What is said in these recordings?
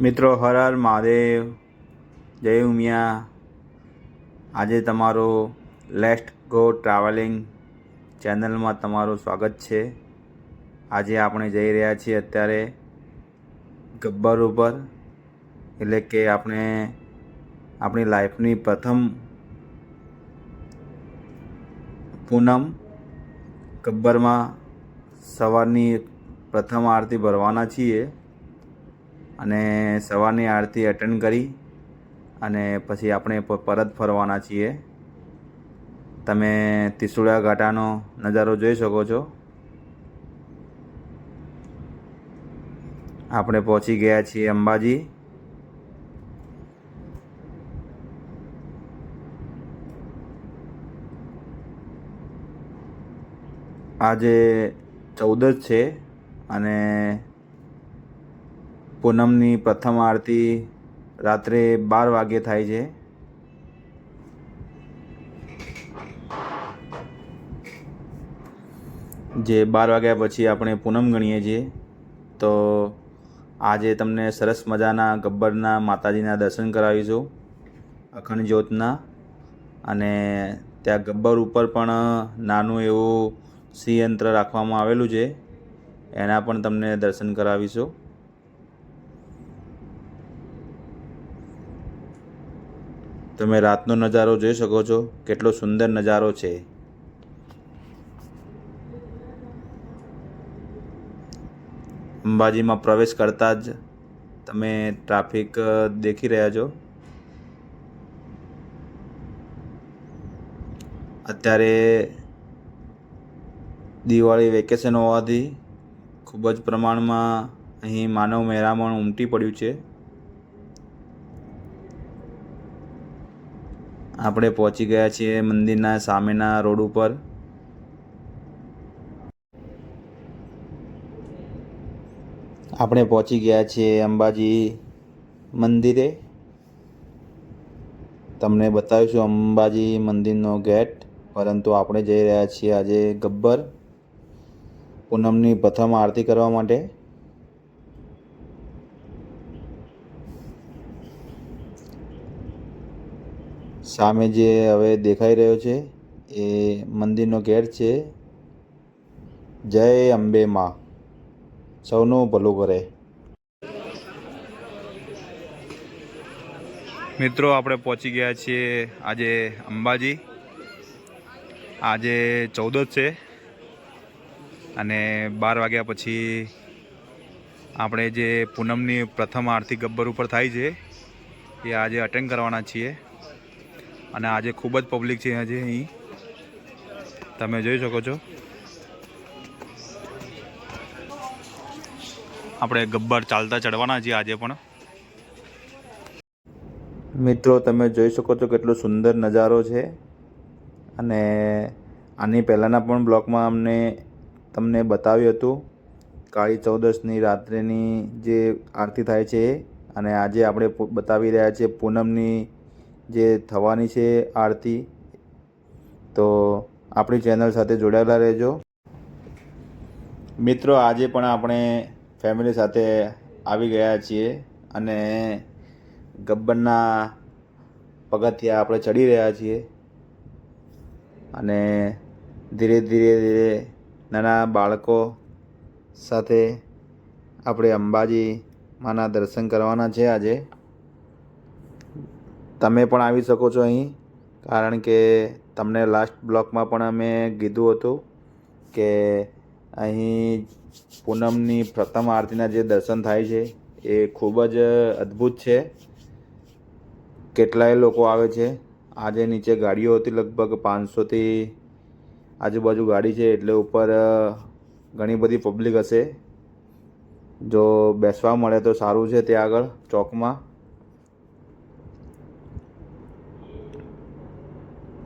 મિત્રો, હર હર મહાદેવ. જય ઉમિયા. આજે તમારો લેસ્ટ ગો ટ્રાવેલિંગ ચેનલમાં તમારું સ્વાગત છે. આજે આપણે જઈ રહ્યા છીએ અત્યારે ગબ્બર ઉપર. એટલે કે આપણે, આપણી લાઈફની પ્રથમ પૂનમ ગબ્બરમાં સવારની પ્રથમ આરતી ભરવાના છીએ. અને સવારની આરતી અટેન્ડ કરી અને પછી આપણે પરત ફરવાના છીએ. તમે ત્રિશુળા ઘાટાનો નજારો જોઈ શકો છો. આપણે પહોંચી ગયા છીએ અંબાજી. આજે ચૌદસ છે અને પૂનમની પ્રથમ આરતી રાત્રે બાર વાગે થાય છે. જે બાર વાગ્યા પછી આપણે પૂનમ ગણીએ છીએ. તો આજે તમને સરસ મજાના ગબ્બરના માતાજીના દર્શન કરાવીશું, અખંડ જ્યોતના. અને ત્યાં ગબ્બર ઉપર પણ નાનું એવું શ્રીયંત્ર રાખવામાં આવેલું છે. એના પણ તમને દર્શન કરાવીશું. તમે રાતનો નજારો જોઈ શકો છો. કેટલો સુંદર નજારો છે. અંબાજીમાં પ્રવેશ કરતાં જ તમે ટ્રાફિક દેખી રહ્યા છો. અત્યારે દિવાળી વેકેશન હોવાથી ખૂબ જ પ્રમાણમાં અહીં માનવ મહેરામણ ઉમટી પડ્યું છે. આપણે પહોંચી ગયા છીએ મંદિરના સામેના રોડ ઉપર. આપણે પહોંચી ગયા છીએ અંબાજી મંદિરે. તમને બતાવીશું અંબાજી મંદિરનો ગેટ, પરંતુ આપણે જઈ રહ્યા છીએ આજે ગબ્બર. પૂનમની પ્રથમ આરતી કરવા માટે. સામે જે હવે દેખાઈ રહ્યો છે, એ મંદિરનો ગેટ છે. જય અંબે માં. સૌનું ભલું કરે મિત્રો, આપણે પહોંચી ગયા છીએ આજે અંબાજી. આજે ચૌદસ છે. અને બાર વાગ્યા પછી આપણે જે પૂનમની પ્રથમ આરતી ગબ્બર ઉપર થાય છે, એ આજે અટેન્ડ કરવાના છીએ. અને આજે ખૂબ જ પબ્લિક છે આજે અહીં. તમે જોઈ શકો છો. આપણે ગબ્બર ચાલતા ચડવાના છીએ આજે પણ. મિત્રો, તમે જોઈ શકો છો કેટલો સુંદર નજારો છે. અને આની પહેલાંના પણ બ્લોગમાં અમને, તમને બતાવ્યું હતું. કાળી ચૌદસની રાત્રેની જે આરતી થાય છે. અને આજે આપણે બતાવી રહ્યા છીએ પૂનમની જે થવાની છે આરતી, તો આપણી ચેનલ સાથે જોડાયેલા રહેજો. મિત્રો, આજે પણ આપણે ફેમિલી સાથે આવી ગયા છીએ અને ગબ્બરના પગથિયા આપણે ચડી રહ્યા છીએ અને ધીરે ધીરે ધીરે નાના બાળકો સાથે આપણે અંબાજી માના દર્શન કરવાના છે આજે. તમે પણ આવી શકો છો અહીં, કારણ કે તમને લાસ્ટ બ્લોકમાં પણ અમે કીધું હતું કે અહીં પૂનમની પ્રથમ આરતીના જે દર્શન થાય છે, એ ખૂબ જ અદ્ભુત છે. કેટલાય લોકો આવે છે. આજે નીચે ગાડીઓ હતી લગભગ પાંચસોથી આજુબાજુ ગાડી છે, એટલે ઉપર ઘણી બધી પબ્લિક હશે. જો બેસવા મળે તો સારું છે ત્યાં આગળ, ચોકમાં.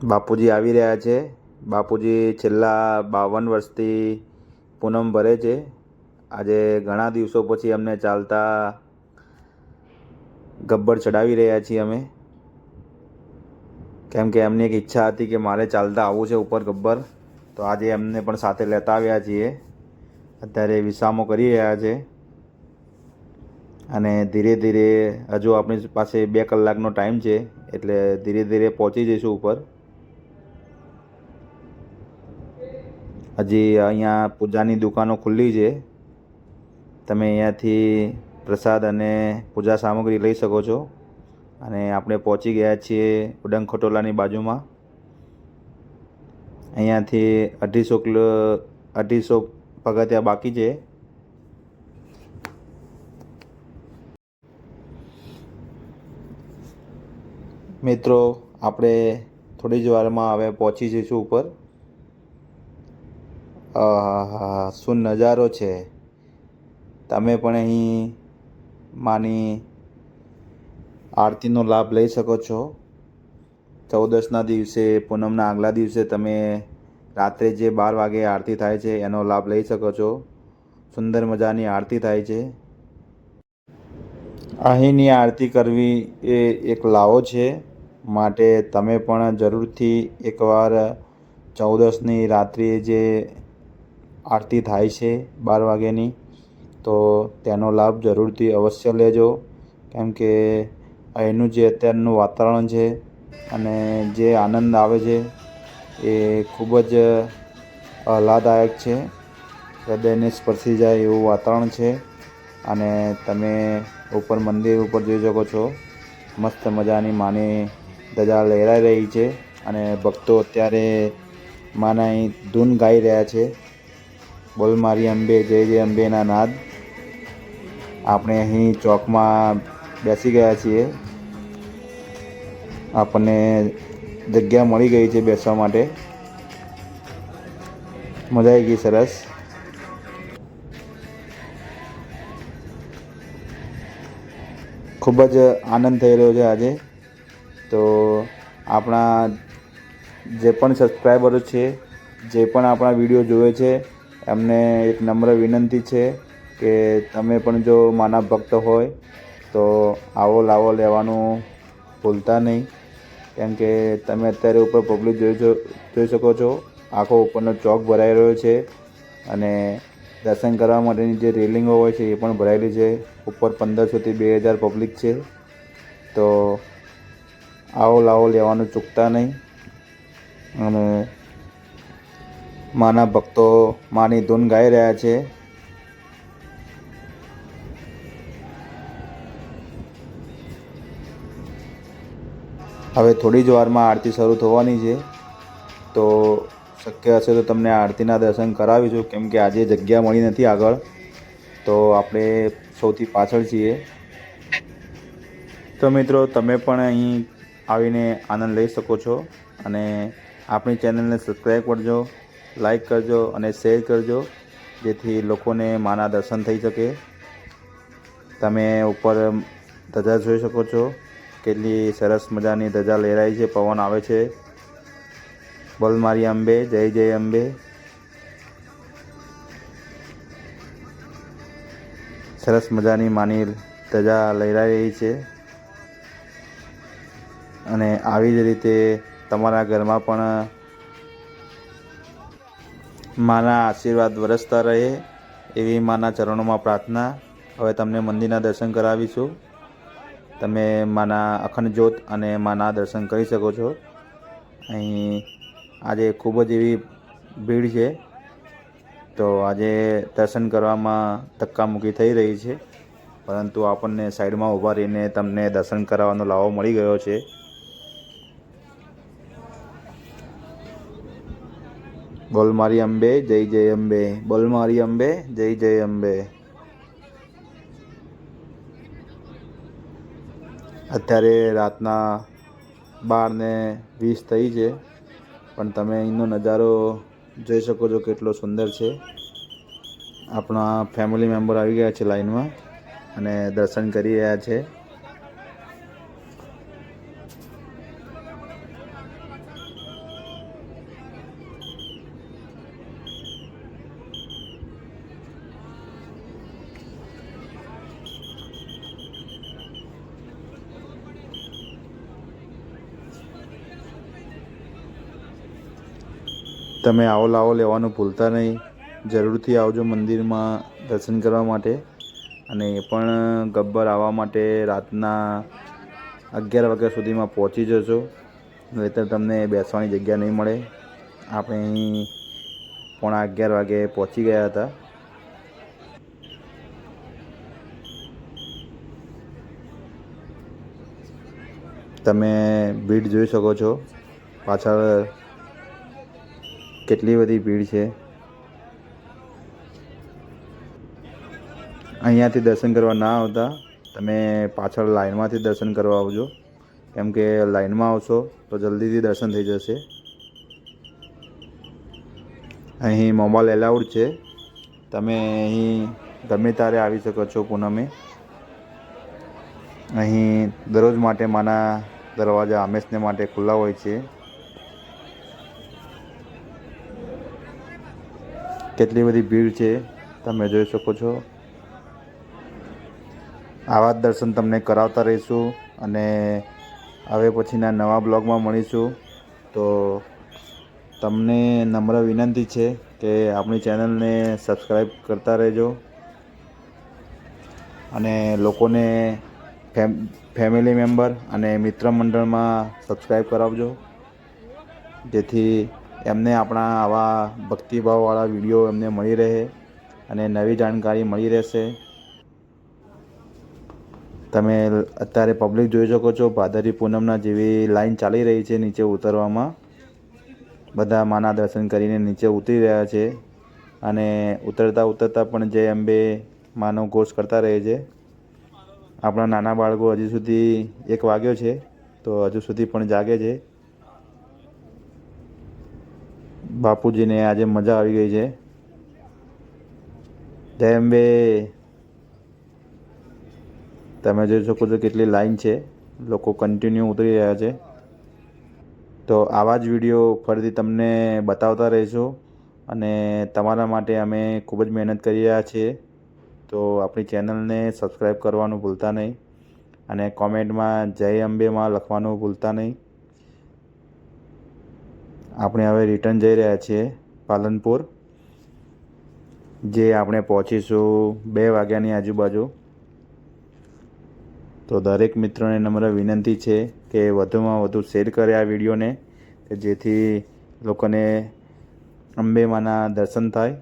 બાપુજી આવી રહ્યા છે. બાપુજી છેલ્લા બાવન વર્ષથી પૂનમ ભરે છે. આજે ઘણા દિવસો પછી અમને ચાલતા ગબ્બર ચડાવી રહ્યા છીએ અમે. કેમ કે એમની એક ઈચ્છા હતી કે મારે ચાલતા આવવું છે ઉપર ગબ્બર. તો આજે એમને પણ સાથે લેતા આવ્યા છીએ. અત્યારે વિસામો કરી રહ્યા છે. અને ધીરે ધીરે હજુ આપણી પાસે બે કલાકનો ટાઈમ છે. એટલે ધીરે ધીરે પહોંચી જઈશું ઉપર. હજી અહીંયા પૂજાની દુકાનો ખુલ્લી છે. તમે અહીંયાથી પ્રસાદ અને પૂજા સામગ્રી લઈ શકો છો. અને આપણે પહોંચી ગયા છીએ ઉડંગ ખટોલાની બાજુમાં. અહીંયાથી અઢીસો કિલો, અઢીસો પગથિયા બાકી છે. મિત્રો, આપણે થોડી જ વારમાં હવે પહોંચી જઈશું ઉપર. આહાહા શું નજારો છે? તમે પણ અહીં માની આરતીનો લાભ લઈ શકો છો. ચૌદસના દિવસે, પૂનમના આગલા દિવસે તમે રાત્રે જે બાર વાગે આરતી થાય છે, એનો લાભ લઈ શકો છો. સુંદર મજાની આરતી થાય છે. અહીંની આરતી કરવી એ એક લાવો છે. માટે તમે પણ જરૂરથી એકવાર ચૌદસની રાત્રિએ જે આરતી થાય છે બાર વાગ્યાની, તો તેનો લાભ જરૂરથી અવશ્ય લેજો. કેમ કે અહીંનું જે અત્યારનું વાતાવરણ છે અને જે આનંદ આવે છે એ ખૂબ જ આહલાદાયક છે. હૃદયને સ્પર્શી જાય એવું વાતાવરણ છે અને તમે ઉપર મંદિર ઉપર જોઈ શકો છો. મસ્ત મજાની માની ધજા લહેરાઈ રહી છે અને ભક્તો અત્યારે માના અહીં ધૂન ગાઈ રહ્યા છે. બોલ મારી અંબે, જય જય અંબેના નાદ. આપણે અહીં ચોકમાં બેસી ગયા છીએ. આપણને જગ્યા મળી ગઈ છે બેસવા માટે. મજા આવી ગઈ સરસ. ખૂબ જ આનંદ થઈ રહ્યો છે આજે. તો આપણા જે પણ સબસ્ક્રાઈબરો છે, જે પણ આપણા વીડિયો જોવે છે એમને એક નમ્ર વિનંતી છે કે તમે પણ જો માના ભક્ત હોય, તો આવો લાવો લેવાનું ભૂલતા નહીં. કેમ કે તમે અત્યારે ઉપર પબ્લિક જોઈ જોઈ શકો છો, આખો ઉપરનો ચોક ભરાઈ રહ્યો છે અને દર્શન કરવા માટેની જે રેલિંગો હોય છે એ પણ ભરાયેલી છે. ઉપર પંદરસોથી બે હજાર પબ્લિક છે. તો આવો લાવો લેવાનું ચૂકતા નહીં. અને માના ભક્તો માની ધૂન ગાઈ રહ્યા છે. હવે થોડી જ વારમાં આરતી શરૂ થવાની છે. તો શક્ય હશે તો તમને આરતીના દર્શન કરાવીશું, કેમ કે આજે જગ્યા મળી નથી આગળ. તો આપણે સૌથી પાછળ છીએ. તો મિત્રો, તમે પણ અહીં આવીને આનંદ લઈ શકો છો અને આપણી ચેનલને સબસ્ક્રાઈબ કરજો. લાઈક કરજો અને શેર કરજો, જેથી લોકોને માના દર્શન થઈ શકે. તમે ઉપર ધજા જોઈ શકો છો, કેટલી સરસ મજાની ધજા લહેરાય છે, પવન આવે છે. બોલ મારી અંબે, જય જય અંબે. સરસ મજાની માની ધજા લહેરાઈ રહી છે. અને આવી જ રીતે તમારા ઘરમાં પણ માના આશીર્વાદ વરસતા રહે એવી માના ચરણોમાં પ્રાર્થના. હવે તમને મંદિરના દર્શન કરાવીશું. તમે માના અખંડ જ્યોત અને માના દર્શન કરી શકો છો. અહીં આજે ખૂબ જ એવી ભીડ છે. તો આજે દર્શન કરવામાં ધક્કામુક્કી થઈ રહી છે. પરંતુ આપણને સાઈડમાં ઊભા રહીને તમને દર્શન કરાવવાનો લાવો મળી ગયો છે. બોલ મારી અંબે, જય જય અંબે. બોલ મારી અંબે, જય જય અંબે. અત્યારે રાતના બાર ને વીસ થઈ છે, પણ તમે અહીંનો નજારો જોઈ શકો છો કેટલો સુંદર છે. આપણા ફેમિલી મેમ્બર આવી ગયા છે લાઈનમાં અને દર્શન કરી રહ્યા છે. તમે આવો લાવો લેવાનું ભૂલતા નહીં. જરૂરથી આવજો મંદિરમાં દર્શન કરવા માટે. અને એ પણ ગબ્બર આવવા માટે રાતના અગિયાર વાગ્યા સુધીમાં પહોંચી જશો નહીંતર તમને બેસવાની જગ્યા નહીં મળે. આપણે અહીં પોણા અગિયાર વાગે પહોંચી ગયા હતા. તમે ભીડ જોઈ શકો છો. પાછળ કેટલી બધી ભીડ છે? અહીંયાથી દર્શન કરવા ના આવતા. તમે પાછળ લાઈનમાંથી દર્શન કરવા આવજો. કેમ કે લાઈનમાં આવશો તો જલ્દીથી દર્શન થઈ જશે. અહીં મોબાઈલ એલાઉડ છે. તમે અહીં ગમે ત્યારે આવી શકો છો પૂનમે. અહીં દરરોજ માટે માના દરવાજા હંમેશને માટે ખુલ્લા હોય છે. કેટલી બધી ભીડ છે, તમે જોઈ શકો છો. આવા દર્શન તમને કરાવતા રહીશું અને હવે પછીના નવા બ્લોગમાં મળીશું. તો તમને નમ્ર વિનંતી છે કે આપણી ચેનલને સબસ્ક્રાઈબ કરતા રહેજો અને લોકોને ફેમ, ફેમિલી મેમ્બર અને મિત્ર મંડળમાં સબસ્ક્રાઈબ કરાવજો. જેથી એમને આપણા આવા ભક્તિભાવવાળા વીડિયો એમને મળી રહે અને નવી જાણકારી મળી રહેશે. તમે અત્યારે પબ્લિક જોઈ શકો છો ભાદરી પૂનમના જેવી લાઈન ચાલી રહી છે નીચે ઉતરવામાં. બધા માના દર્શન કરીને નીચે ઉતરી રહ્યા છે અને ઉતરતા ઉતરતા પણ જે અંબે માનો ઘોષ કરતા રહે છે. આપણા નાના બાળકો હજી સુધી એક વાગ્યો છે, તો હજુ સુધી પણ જાગે છે. બાપુજીને આજે મજા આવી ગઈ છે. જય અંબે તમે જોઈ શકો છો કેટલી લાઈન છે. લોકો કન્ટિન્યુ ઉતરી રહ્યા છે. તો આવા જ વીડિયો ફરીથી તમને બતાવતા રહીશું અને તમારા માટે અમે ખૂબ જ મહેનત કરી રહ્યા છીએ. તો આપણી ચેનલને સબસ્ક્રાઈબ કરવાનું ભૂલતા નહીં અને કોમેન્ટમાં જય અંબેમાં લખવાનું ભૂલતા નહીં. આપણે હવે રિટર્ન જઈ રહ્યા છીએ પાલનપુર, જે આપણે પહોંચીશું બે વાગ્યાની આજુબાજુ. તો દરેક મિત્રોને નમ્ર વિનંતી છે કે વધુમાં વધુ શેર કરે આ વિડીયોને, કે જેથી લોકોને અંબેમાના દર્શન થાય.